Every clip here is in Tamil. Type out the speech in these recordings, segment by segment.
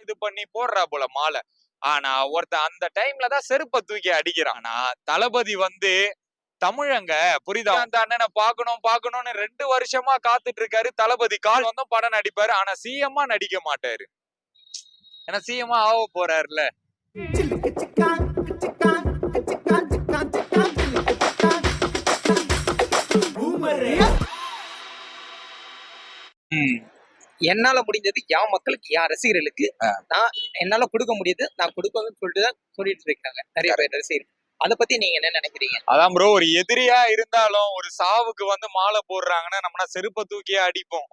இது பண்ணி போடுறா போல மாலை. ஆனா ஒருத்தன் அந்த டைம்ல தான் செருப்பை தூக்கி அடிக்கிறான். ஆனா தளபதி வந்து தமிழங்க புரியுதா? அந்த அண்ணனை பாக்கணும் பாக்கணும்னு ரெண்டு வருஷமா காத்துட்டு இருக்காரு தளபதி கால் வந்து படம் நடிப்பாரு. ஆனா சிஎம்மா நடிக்க மாட்டாரு. ஏன்னா சிஎம்மா ஆக போறாருல்ல. ம். என்னால முடிஞ்சது என் மக்களுக்கு என் ரசிகர்களுக்கு நான் என்னால கொடுக்க முடியுது நான் கொடுக்கணும்னு சொல்லிட்டு தான் சொல்லிட்டு இருக்காங்க. நிறைய பேர் ரசிகர்கள். அதை பத்தி நீங்க என்ன நினைக்கிறீங்க? அதான் ப்ரோ ஒரு எதிரியா இருந்தாலும் ஒரு சாவுக்கு வந்து மாலை போடுறாங்கன்னா நம்மனா செருப்பை தூக்கியே அடிப்போம்.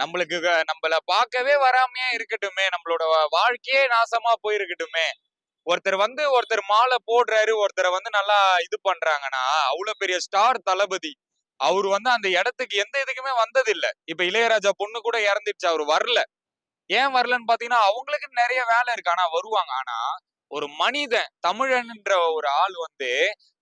நம்மளுக்கு நம்மள பார்க்கவே வராமையே இருக்கட்டுமே. நம்மளோட வாழ்க்கையே நாசமா போயிருக்கட்டுமே. ஒருத்தர் வந்து ஒருத்தர் மாலை போடுறாரு ஒருத்தரை வந்து நல்லா இது பண்றாங்கன்னா அவ்வளவு பெரிய ஸ்டார் தளபதி. அவர் வந்து அந்த இடத்துக்கு எந்த இதுக்குமே வந்தது இப்ப இளையராஜா பொண்ணு கூட இறந்துடுச்சு அவர் வரல. ஏன் வரலன்னு பாத்தீங்கன்னா அவங்களுக்கு நிறைய வேலை இருக்கு. ஆனா வருவாங்க. ஆனா ஒரு மனிதன் தமிழன்ன்ற ஒரு ஆள் வந்து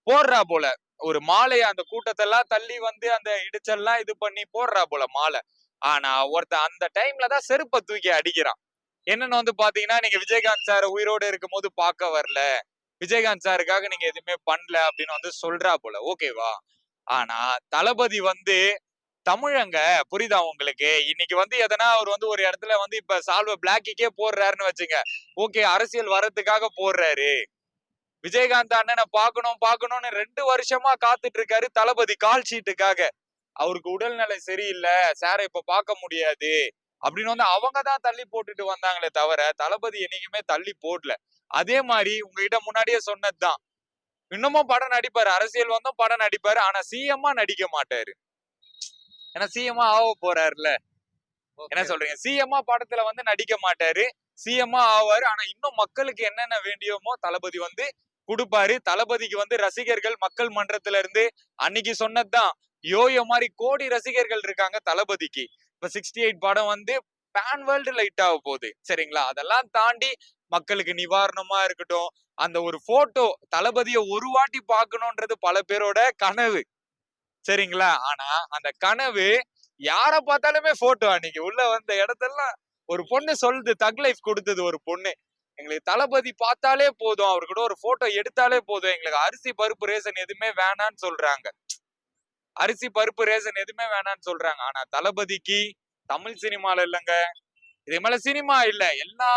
போடுறா போல. ஒரு மாலையை அந்த கூட்டத்தெல்லாம் தள்ளி வந்து அந்த இடிச்செல்லாம் இது பண்ணி போடுறா போல மாலை. ஆனா ஒருத்தன் அந்த டைம்ல தான் செருப்பை தூக்கி அடிக்கிறான். என்னன்னு வந்து பாத்தீங்கன்னா நீங்க விஜயகாந்த் சார் உயிரோட இருக்கும் போது பார்க்க வரல. விஜயகாந்த் சாருக்காக நீங்க எதுவுமே பண்ணல அப்படின்னு வந்து சொல்றா போல. ஓகேவா? ஆனா தளபதி வந்து தமிழங்க புரியுதா உங்களுக்கு? இன்னைக்கு வந்து எதனா அவர் வந்து ஒரு இடத்துல வந்து இப்ப சால்வ பிளாக்கிக்கே போடுறாருன்னு வச்சுங்க. ஓகே அரசியல் வர்றதுக்காக போடுறாரு. விஜயகாந்த் அண்ணனை பார்க்கணும் பார்க்கணும்னு ரெண்டு வருஷமா காத்துட்டு இருக்காரு தளபதி கால் ஷீட்டுக்காக அவருக்கு உடல்நிலை சரியில்லை சாரை இப்ப பார்க்க முடியாது அப்படின்னு வந்து அவங்க தான் தள்ளி போட்டுட்டு வந்தாங்களே தவிர தளபதி என்னைக்குமே தள்ளி போடல. அதே மாதிரி உங்ககிட்ட முன்னாடியே சொன்னதுதான். இன்னமும் படம் நடிப்பாரு. அரசியல் வந்தும் படம் நடிப்பாரு. ஆனா சிஎம்மா நடிக்க மாட்டாரு. ஏன்னா சிஎம்மா ஆக போறாருல என்ன சொல்றீங்க? சிஎம்மா படத்துல வந்து நடிக்க மாட்டாரு. சிஎம்மா ஆவாரு. ஆனா இன்னும் மக்களுக்கு என்னென்ன வேண்டியோமோ தளபதி வந்து கொடுப்பாரு. தளபதிக்கு வந்து ரசிகர்கள் மக்கள் மன்றத்துல இருந்து அன்னைக்கு சொன்னதுதான். யோயோ மாதிரி கோடி ரசிகர்கள் இருக்காங்க தளபதிக்கு. இப்ப சிக்ஸ்டி எயிட் படம் வந்து பேன் வேர்ல்டு லைட் ஆக போகுது. சரிங்களா? அதெல்லாம் தாண்டி மக்களுக்கு நிவாரணமா இருக்கட்டும் அந்த ஒரு போட்டோ தளபதிய ஒரு வாட்டி பார்க்கணுன்றது பல பேரோட கனவு. சரிங்களா? ஆனா அந்த கனவு யார பார்த்தாலுமே போட்டோ அன்னைக்கு. உள்ள வந்த இடத்தெல்லாம் ஒரு பொண்ணு சொல்லுது தக் லைஃப் கொடுத்தது ஒரு பொண்ணு. எங்களுக்கு தளபதி பார்த்தாலே போதும். அவர் கூட ஒரு போட்டோ எடுத்தாலே போதும். எங்களுக்கு அரிசி பருப்பு ரேசன் எதுவுமே வேணான்னு சொல்றாங்க. அரிசி பருப்பு ரேசன் எதுவுமே வேணான்னு சொல்றாங்க. ஆனா தளபதிக்கு தமிழ் சினிமால இல்லைங்க. இது மேல சினிமா இல்ல. எல்லா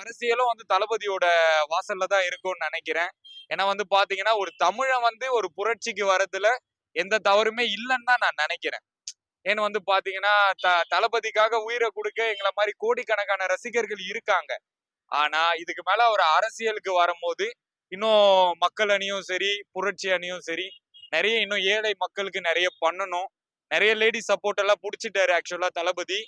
அரசியலும் வந்து தளபதியோட வாசல்ல தான் இருக்கும்னு நினைக்கிறேன். ஏன்னா வந்து பாத்தீங்கன்னா ஒரு தமிழன் வந்து ஒரு புரட்சிக்கு வரதுல எந்த தவறுமே இல்லைன்னு தான் நான் நினைக்கிறேன். ஏன்னு வந்து பாத்தீங்கன்னா த தளபதிக்காக உயிரை கொடுக்க எங்களை மாதிரி கோடிக்கணக்கான ரசிகர்கள் இருக்காங்க. ஆனா இதுக்கு மேல ஒரு அரசியலுக்கு வரும்போது இன்னும் மக்கள் அணியும் சரி புரட்சி அணியும் சரி நிறைய இன்னும் ஏழை மக்களுக்கு நிறைய பண்ணணும். நிறைய லேடி சப்போர்ட் எல்லாம் பிடிச்சிட்டாரு ஆக்சுவலா தளபதி.